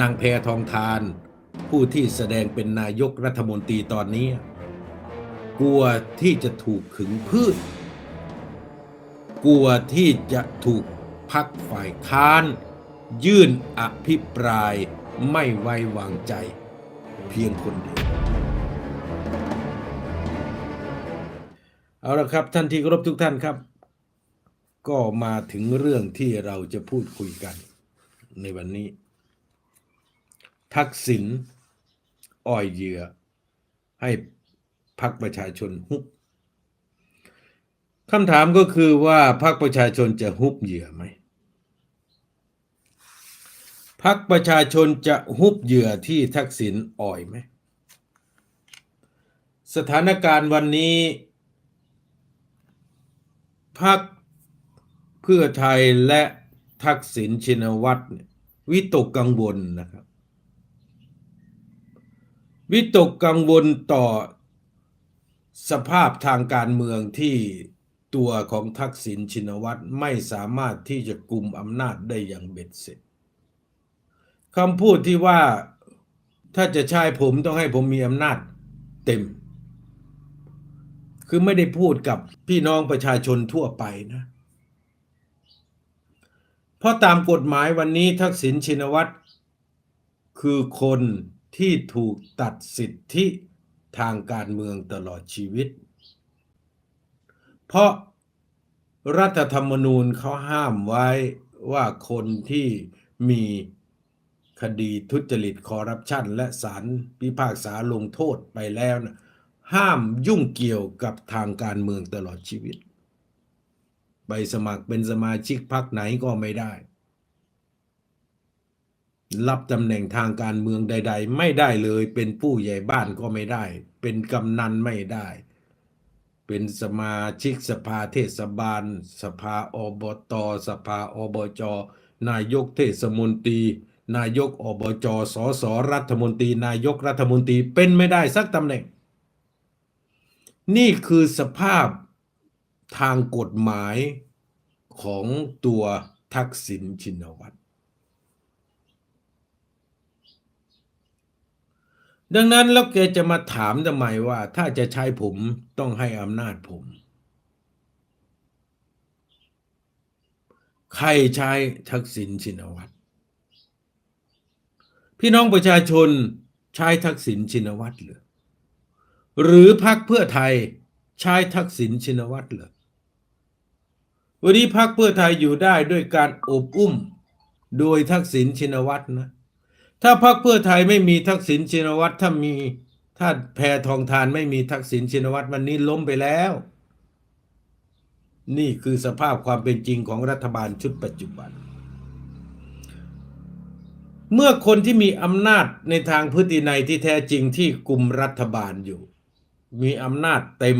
นางแพทองทาน ผู้ที่แสดงเป็นนายกรัฐมนตรีตอนนี้ กลัวที่จะถูกขึงพืช กลัวที่จะถูกพักฝ่ายค้าน ยื่นอภิปรายไม่ไว้วางใจ เพียงคนเดียวเอาละครับท่านที่เคารพทุกท่านครับ ก็มาถึงเรื่องที่เราจะพูดคุยกันในวันนี้ ทักษิณอ้อยเหยื่อ ให้พักประชาชนฮุบคำถามก็คือว่าพักประชาชนจะฮุบเหยื่อไหมพักประชาชนจะฮุบเหยื่อที่ทักษิณอ่อยไหม สถานการณ์วันนี้พักเพื่อไทยและทักษิณชินวัตรเนี่ยวิตกกังวลนะครับ วิตกกังวลต่อสภาพทางการเมืองที่ตัวของทักษิณชินวัตรไม่สามารถที่จะกลุ่มอำนาจได้อย่างเบ็ดเสร็จคำพูดที่ว่าถ้าจะใช้ผมต้องให้ผมมีอำนาจเต็ม คือไม่ได้พูดกับพี่น้องประชาชนทั่วไปนะ เพราะตามกฎหมายวันนี้ทักษิณชินวัตรคือคน ที่ถูกตัดสิทธิทางการเมืองตลอดชีวิต เพราะรัฐธรรมนูญเขาห้ามไว้ว่าคนที่มีคดีทุจริตคอร์รัปชัน และศาลพิพากษาลงโทษไปแล้วนะห้ามยุ่งเกี่ยวกับทางการเมืองตลอดชีวิต ไปสมัครเป็นสมาชิกพรรคไหนก็ไม่ได้ รับตำแหน่งทางการเมืองใด ๆ ไม่ได้เลย เป็นผู้ใหญ่บ้านก็ไม่ได้ เป็นกำนันไม่ได้ เป็นสมาชิกสภาเทศบาล สภาอบต สภาอบจ นายกเทศมนตรี นายกอบจสสรัฐมนตรี นายกรัฐมนตรีเป็นไม่ได้สักตำแหน่ง นี่คือสภาพทางกฎหมายของตัวทักษิณชินวัตร ดังนั้นแล้วแกจะมาถามทำไมว่า ถ้าจะใช้ผมต้องให้อำนาจผม ใครใช้ทักษิณชินวัตรพี่น้องประชาชนใช้ทักษิณชินวัตรหรือหรือพรรคเพื่อไทยใช้ทักษิณชินวัตรเหรอวันนี้พรรคเพื่อไทยอยู่ได้ด้วยการอบอุ้ม โดยทักษิณชินวัตรนะ ถ้าพรรคเพื่อไทยไม่มีทักษิณชินวัตรถ้ามีถ้าแพทองทานไม่มีทักษิณชินวัตรวันนี้ล้มไปแล้ว นี่คือสภาพความเป็นจริงของรัฐบาลชุดปัจจุบัน เมื่อคนที่มีอำนาจในทางพฤตินัยที่แท้จริงที่กลุ่มรัฐบาลอยู่ มีอำนาจเต็ม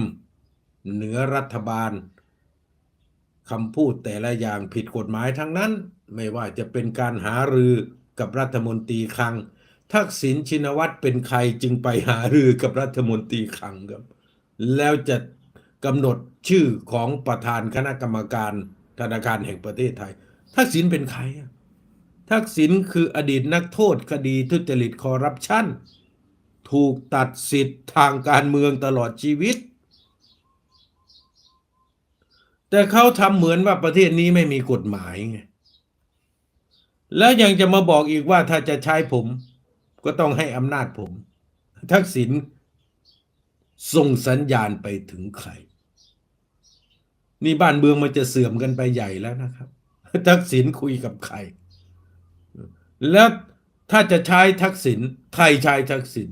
เหนือรัฐบาลคำพูดแต่ละอย่างผิดกฎหมายทั้งนั้น ไม่ว่าจะเป็นการหารือ กับรัฐมนตรีคลัง ทักษิณชินวัตรเป็นใครจึงไปหารือกับรัฐมนตรีคลังครับ แล้วจะกำหนดชื่อของประธานคณะกรรมการธนาคารแห่งประเทศไทย ทักษิณเป็นใครอะทักษิณคืออดีตนักโทษคดีทุจริตคอร์รัปชันถูกตัดสิทธิ์ทางการเมืองตลอดชีวิต แต่เขาทำเหมือนว่าประเทศนี้ไม่มีกฎหมายไง แล้วยังจะมาบอกอีกว่าถ้าจะใช้ผม ก็ต้องให้อำนาจผม ทักษิณส่งสัญญาณไปถึงใคร นี่บ้านเมืองมันจะเสื่อมกันไปใหญ่แล้วนะครับ ทักษิณคุยกับใคร แล้วถ้าจะใช้ทักษิณใครใช้ทักษิณ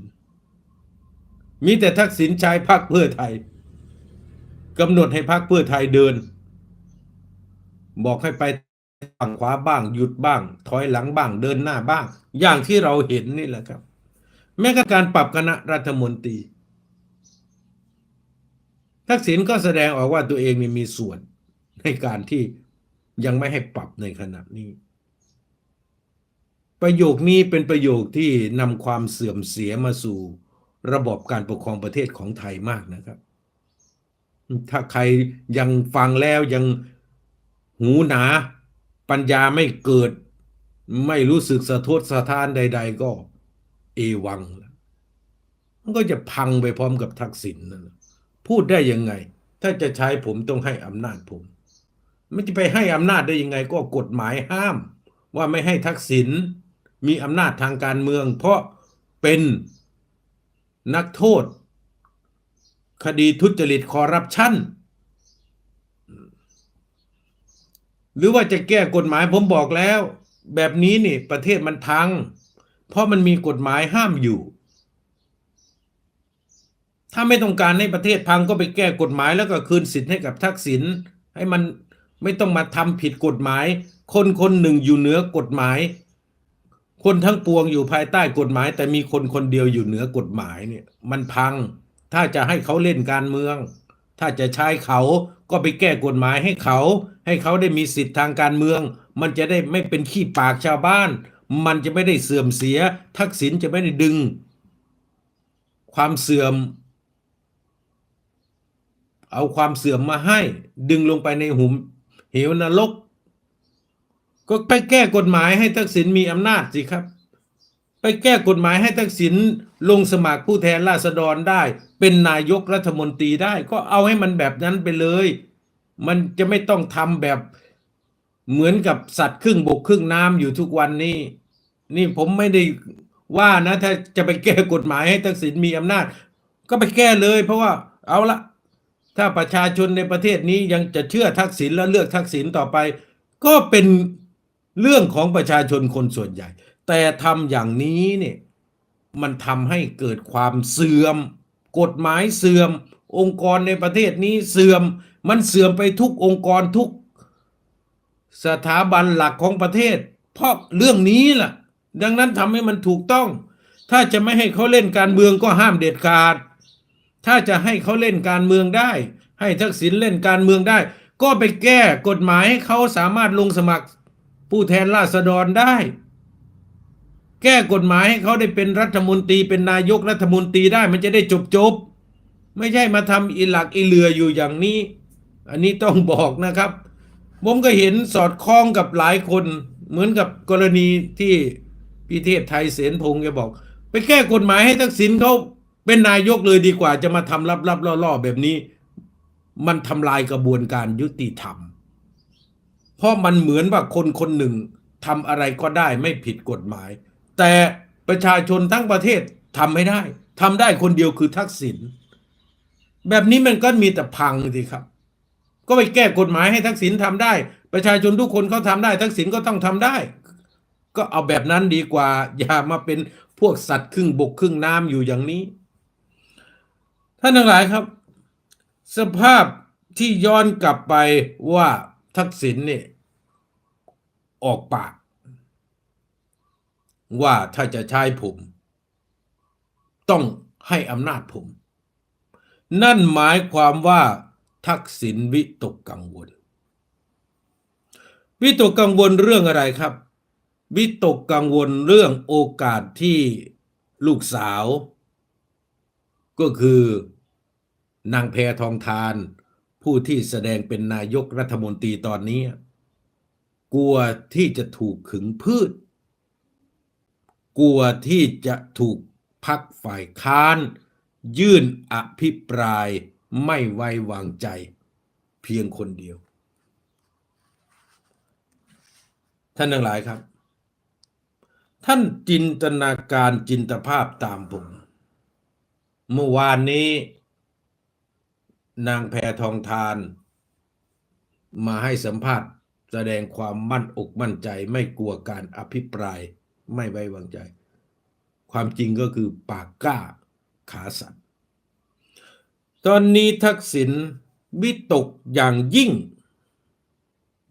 มีแต่ทักษิณใช้พรรคเพื่อไทยกำหนดให้พรรคเพื่อไทยเดิน บอกให้ไป ฝั่งขวาบ้าง หยุดบ้าง ถอยหลังบ้าง เดินหน้าบ้าง อย่างที่เราเห็นนี่แหละครับ แม้กระทั่งการปรับคณะรัฐมนตรี ทักษิณก็แสดงออกว่าตัวเองนี่มีส่วนในการที่ยังไม่ให้ปรับในขณะนี้ ประโยคนี้เป็นประโยคที่นำความเสื่อมเสียมาสู่ระบบการปกครองประเทศของไทยมากนะครับ ถ้าใครยังฟังแล้วยังหูหนา ปัญญาไม่เกิด ไม่รู้สึกสะทดสะท้านใด ๆ ก็ เอวัง มันก็จะพังไปพร้อมกับทักษิณนั่นแหละพูดได้ยังไง ถ้าจะใช้ผมต้องให้อำนาจผม ไม่จะไปให้อำนาจได้ยังไง ก็กฎหมายห้าม ว่าไม่ให้ทักษิณมีอำนาจทางการเมือง เพราะเป็นนักโทษ คดีทุจริตคอร์รัปชัน หรือว่าจะแก้กฎหมายผมบอกแล้ว แบบนี้นี่ประเทศมันพัง เพราะมันมีกฎหมายห้ามอยู่ ถ้าไม่ต้องการให้ประเทศพังก็ไปแก้กฎหมายแล้วก็คืนสิทธิ์ให้กับทักษิณให้มันไม่ต้องมาทำผิดกฎหมาย คนคนหนึ่งอยู่เหนือกฎหมาย คนทั้งปวงอยู่ภายใต้กฎหมาย แต่มีคนคนเดียวอยู่เหนือกฎหมายเนี่ย มันพัง ถ้าจะให้เขาเล่นการเมือง ถ้าจะใช้เขาก็ไปแก้กฎหมายให้เขา ให้เขาได้มีสิทธิทางการเมือง มันจะได้ไม่เป็นขี้ปากชาวบ้าน มันจะไม่ได้เสื่อมเสีย ทักษิณจะไม่ได้ดึง ความเสื่อม เอาความเสื่อมมาให้ ดึงลงไปในหุมเหวนรก ก็ไปแก้กฎหมายให้ทักษิณมีอำนาจสิครับ ไปแก้กฎหมายให้ทักษิณลงสมัครผู้แทนราษฎรได้ เป็นนายกรัฐมนตรีได้ ก็เอาให้มันแบบนั้นไปเลย มันจะไม่ต้องทำแบบเหมือนกับสัตว์ครึ่งบกครึ่งน้ำอยู่ทุกวันนี้ นี่ผมไม่ได้ว่านะ ถ้าจะไปแก้กฎหมายให้ทักษิณมีอำนาจ ก็ไปแก้เลย เพราะว่าเอาละถ้าประชาชนในประเทศนี้ยังจะเชื่อทักษิณและเลือกทักษิณต่อไป ก็เป็นเรื่องของประชาชนคนส่วนใหญ่ แต่ทำอย่างนี้เนี่ยมันทำให้เกิดความเสื่อม กฎหมายเสื่อม องค์กรในประเทศนี้เสื่อม มันเสื่อมไปทุกองค์กรทุก สถาบันหลักของประเทศ เพราะเรื่องนี้ล่ะ ดังนั้นทำให้มันถูกต้อง ถ้าจะไม่ให้เขาเล่นการเมืองก็ห้ามเด็ดขาด ถ้าจะให้เขาเล่นการเมืองได้ ให้ทักษิณเล่นการเมืองได้ ก็ไปแก้กฎหมายให้เขาสามารถลงสมัครผู้แทนราษฎรได้ แก้กฎหมายให้เขาได้เป็นรัฐมนตรีเป็นนายกรัฐมนตรีได้มันจะได้จบจบๆไม่ใช่มาทำอีหลักอีเหลืออยู่อย่างนี้ อันนี้ต้องบอกนะครับ ผมก็เห็นสอดคล้องกับหลายคนเหมือนกับกรณีที่พิเทพไทยเสนพงศ์แกบอก ไปแก้กฎหมายให้ทักษิณเขาเป็นนายกเลยดีกว่าจะมาทำลับๆล่อๆแบบนี้ มันทำลายกระบวนการยุติธรรม เพราะมันเหมือนว่าคนคนหนึ่งทำอะไรก็ได้ไม่ผิดกฎหมาย แต่ประชาชนทั้งประเทศทำไม่ได้ทำได้คนเดียวคือทักษิณแบบนี้มันก็มีแต่พังสิครับ ก็ไปแก้กฎหมายให้ทักษิณทำได้ ประชาชนทุกคนเขาทำได้ ทักษิณก็ต้องทำได้ ก็เอาแบบนั้นดีกว่า อย่ามาเป็นพวกสัตว์ครึ่งบกครึ่งน้ำอยู่อย่างนี้ ท่านทั้งหลายครับ สภาพที่ย้อนกลับไปว่าทักษิณเนี่ยออกปาก ว่าถ้าจะใช้ผม ต้องให้อำนาจผม นั่นหมายความว่าทักษิณวิตกกังวล วิตกกังวลเรื่องอะไรครับ วิตกกังวลเรื่องโอกาสที่ลูกสาว ก็คือนางแพทองทาน ผู้ที่แสดงเป็นนายกรัฐมนตรีตอนนี้ กลัวที่จะถูกขึงพืช กลัวที่จะถูกพักฝ่ายค้าน ยื่นอภิปรายไม่ไว้วางใจเพียงคนเดียว ท่านทั้งหลายครับ ท่านจินตนาการจินตภาพตามผม เมื่อวานนี้ นางแพทองทาน มาให้สัมภาษณ์แสดงความมั่นอกมั่นใจไม่กลัวการอภิปราย ไม่ไว้วางใจ ความจริงก็คือปากกล้าขาสั่นตอนนี้ทักษิณวิตกอย่างยิ่ง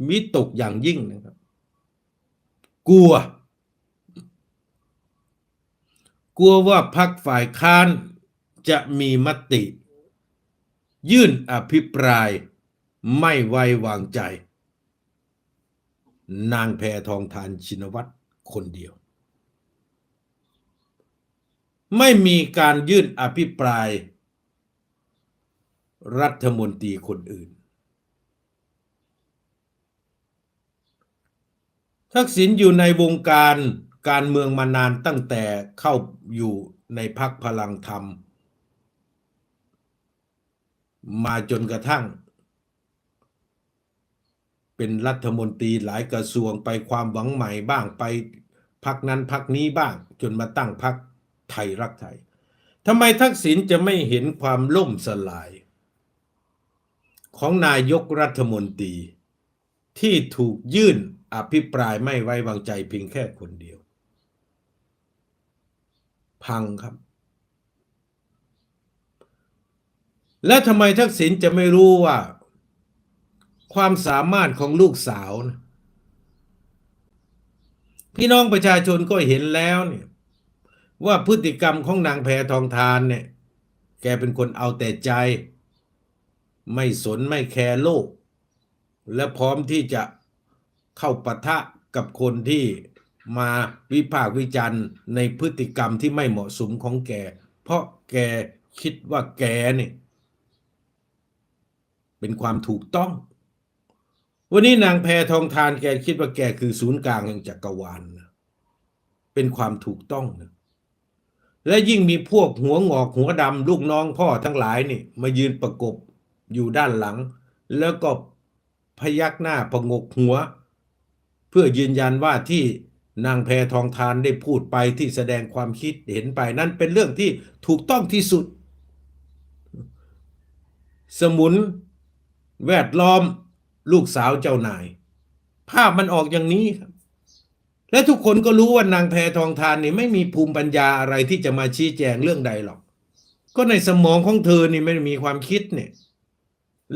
วิตกอย่างยิ่งนะครับ กลัว กลัวว่าพักฝ่ายค้านจะมีมติ ยื่นอภิปรายไม่ไว้วางใจ นางแพทองทานชินวัตรคนเดียว ไม่มีการยื่นอภิปราย รัฐมนตรีคนอื่น ทักษิณอยู่ในวงการการเมืองมานานตั้งแต่เข้าอยู่ในพักพลังธรรม มาจนกระทั่ง เป็นรัฐมนตรีหลายกระทรวงไปความหวังใหม่บ้างไปพักนั้นพักนี้บ้างจนมาตั้งพัก ทยรักไทยทำไมทักษิณจะไม่เห็นความล่มสลาย ของนายกรัฐมนตรี ที่ถูกยื่นอภิปรายไม่ไว้วางใจเพียงแค่คนเดียว พังครับ และทำไมทักษิณจะไม่รู้ว่า ความสามารถของลูกสาวนะพี่น้องประชาชนก็เห็นแล้วเนี่ย ว่าพฤติกรรมของนางแพทองทานเนี่ย แกเป็นคนเอาแต่ใจ ไม่สนไม่แคร์โลก และพร้อมที่จะเข้าปะทะกับคนที่มาวิพากษ์วิจารณ์ในพฤติกรรมที่ไม่เหมาะสมของแก เพราะแกคิดว่าแกเนี่ยเป็นความถูกต้อง วันนี้นางแพทองทานแกคิดว่าแกคือศูนย์กลางแห่งจักรวาลนะเป็นความถูกต้องนะ และยิ่งมีพวกหัวงอกหัวดำลูกน้องพ่อทั้งหลายนี่ มายืนประกบอยู่ด้านหลัง แล้วก็พยักหน้าประงกหัว เพื่อยืนยันว่าที่นางแพทองทานได้พูดไปที่แสดงความคิดเห็นไปนั่นเป็นเรื่องที่ถูกต้องที่สุด สมุน แวดล้อมลูกสาวเจ้านาย ภาพมันออกอย่างนี้ครับ และทุกคนก็รู้ว่านางแพทองทานนี่ไม่มีภูมิปัญญาอะไรที่จะมาชี้แจงเรื่องใดหรอก ก็ในสมองของเธอนี่ไม่มีความคิดเนี่ย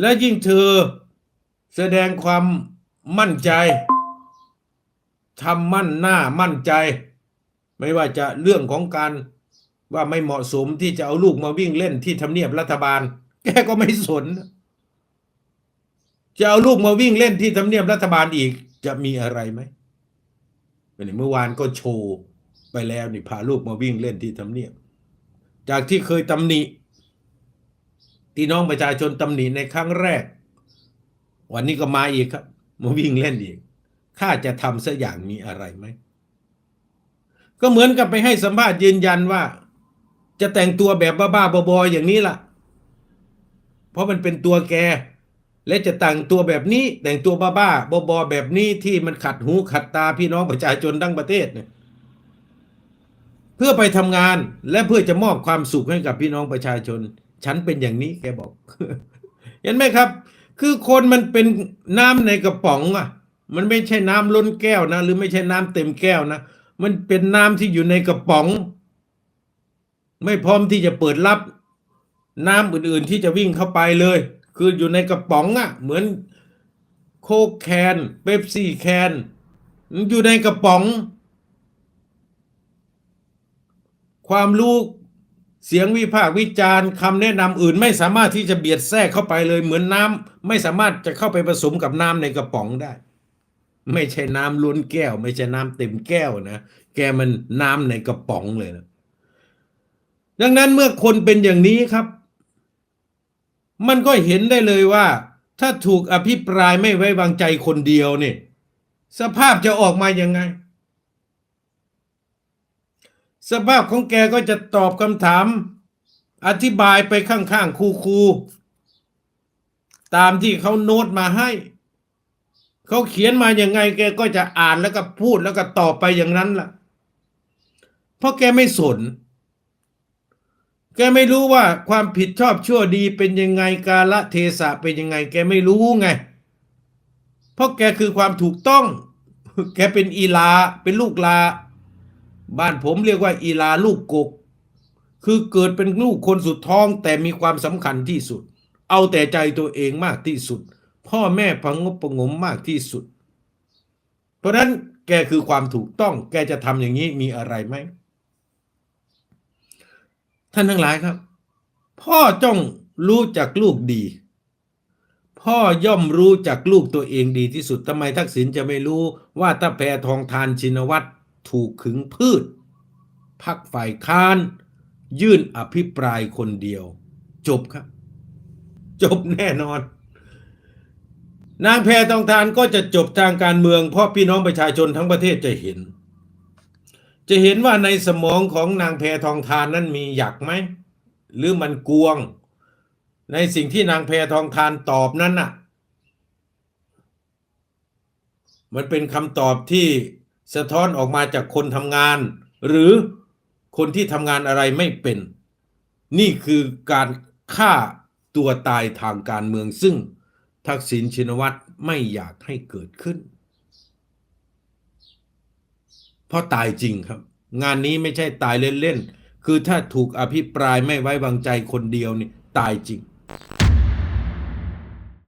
และยิ่งเธอแสดงความมั่นใจทำมั่นหน้ามั่นใจ ไม่ว่าจะเรื่องของการว่าไม่เหมาะสมที่จะเอาลูกมาวิ่งเล่นที่ทำเนียบรัฐบาล แกก็ไม่สน จะเอาลูกมาวิ่งเล่นที่ทำเนียบรัฐบาลอีกจะมีอะไรไหม เมื่อวานก็โชว์ไปแล้วนี่พาลูกมาวิ่งเล่นที่ทำเนียบจากที่เคยตำหนิที่น้องประชาชนตำหนิในครั้งแรก วันนี้ก็มาอีกครับ มาวิ่งเล่นอีกข้าจะทำสักอย่างมีอะไรไหม ก็เหมือนกับไปให้สัมภาษณ์ยืนยันว่า จะแต่งตัวแบบบ้าๆบอๆอย่างนี้ล่ะ เพราะมันเป็นตัวแก และจะแต่งตัวแบบนี้แต่งตัวบ้าๆบอๆแบบนี้ที่มันขัดหูขัดตาพี่น้องประชาชนทั้งประเทศเนี่ยเพื่อไปทำงานและเพื่อจะมอบความสุขให้กับพี่น้องประชาชน ฉันเป็นอย่างนี้แกบอก เห็นไหมครับ คือคนมันเป็นน้ำในกระป๋องอะ มันไม่ใช่น้ำล้นแก้วนะ หรือไม่ใช่น้ำเต็มแก้วนะมันเป็นน้ำที่อยู่ในกระป๋อง ไม่พร้อมที่จะเปิดรับ น้ำอื่นๆที่จะวิ่งเข้าไปเลย คืออยู่ในกระป๋องอะ่ะ เหมือนโคกแคนเปปซี่แคนมันอยู่ในกระป๋อง ความรู้เสียงวิพากษ์วิจารณ์คำแนะนำอื่นไม่สามารถที่จะเบียดแทรกเข้าไปเลยเหมือนน้ำไม่สามารถจะเข้าไปผสมกับน้ำในกระป๋องได้ ไม่ใช่น้ำล้นแก้ว ไม่ใช่น้ำเต็มแก้วนะ แกมันน้ำในกระป๋องเลยนะดังนั้นเมื่อคนเป็นอย่างนี้ครับ มันก็เห็นได้เลยว่า ถ้าถูกอภิปรายไม่ไว้วางใจคนเดียวเนี่ยสภาพจะออกมายังไง สภาพของแกก็จะตอบคำถาม อธิบายไปข้างๆคูๆตามที่เขาโน้ตมาให้ เขาเขียนมาอย่างไง แกก็จะอ่านแล้วก็พูดแล้วก็ตอบไปอย่างนั้นล่ะ เพราะแกไม่สน แกไม่รู้ว่าความผิดชอบชั่วดีเป็นยังไงกาละเทศะเป็นยังไง แกไม่รู้ไง เพราะแกคือความถูกต้อง แกเป็นอีลาเป็นลูกลา บ้านผมเรียกว่าอีลาลูกกก คือเกิดเป็นลูกคนสุดท้องแต่มีความสำคัญที่สุด เอาแต่ใจตัวเองมากที่สุด พ่อแม่พังงบประงมมากที่สุด เพราะฉะนั้นแกคือความถูกต้อง แกจะทำอย่างนี้มีอะไรไหม ท่านทั้งหลายครับ พ่อจ้องรู้จักลูกดี พ่อย่อมรู้จักลูกตัวเองดีที่สุดทำไมทักษิณจะไม่รู้ว่าถ้าแพทองทานชินวัตรถูกขึงพืชพักฝ่ายค้าน ยื่นอภิปรายคนเดียว จบครับ จบแน่นอน นางแพทองทานก็จะจบทางการเมือง เพราะพี่น้องประชาชนทั้งประเทศจะเห็น จะเห็นว่าในสมองของนางแพทองทานนั้นมีหยักไหม หรือมันกวง ในสิ่งที่นางแพทองทานตอบนั้นน่ะ มันเป็นคำตอบที่สะท้อนออกมาจากคนทำงาน หรือคนที่ทำงานอะไรไม่เป็น นี่คือการฆ่าตัวตายทางการเมืองซึ่งทักษิณชินวัตรไม่อยากให้เกิดขึ้น เพราะตายจริงครับ งานนี้ไม่ใช่ตายเล่นๆ คือถ้าถูกอภิปรายไม่ไว้วางใจคนเดียวนี่ตายจริง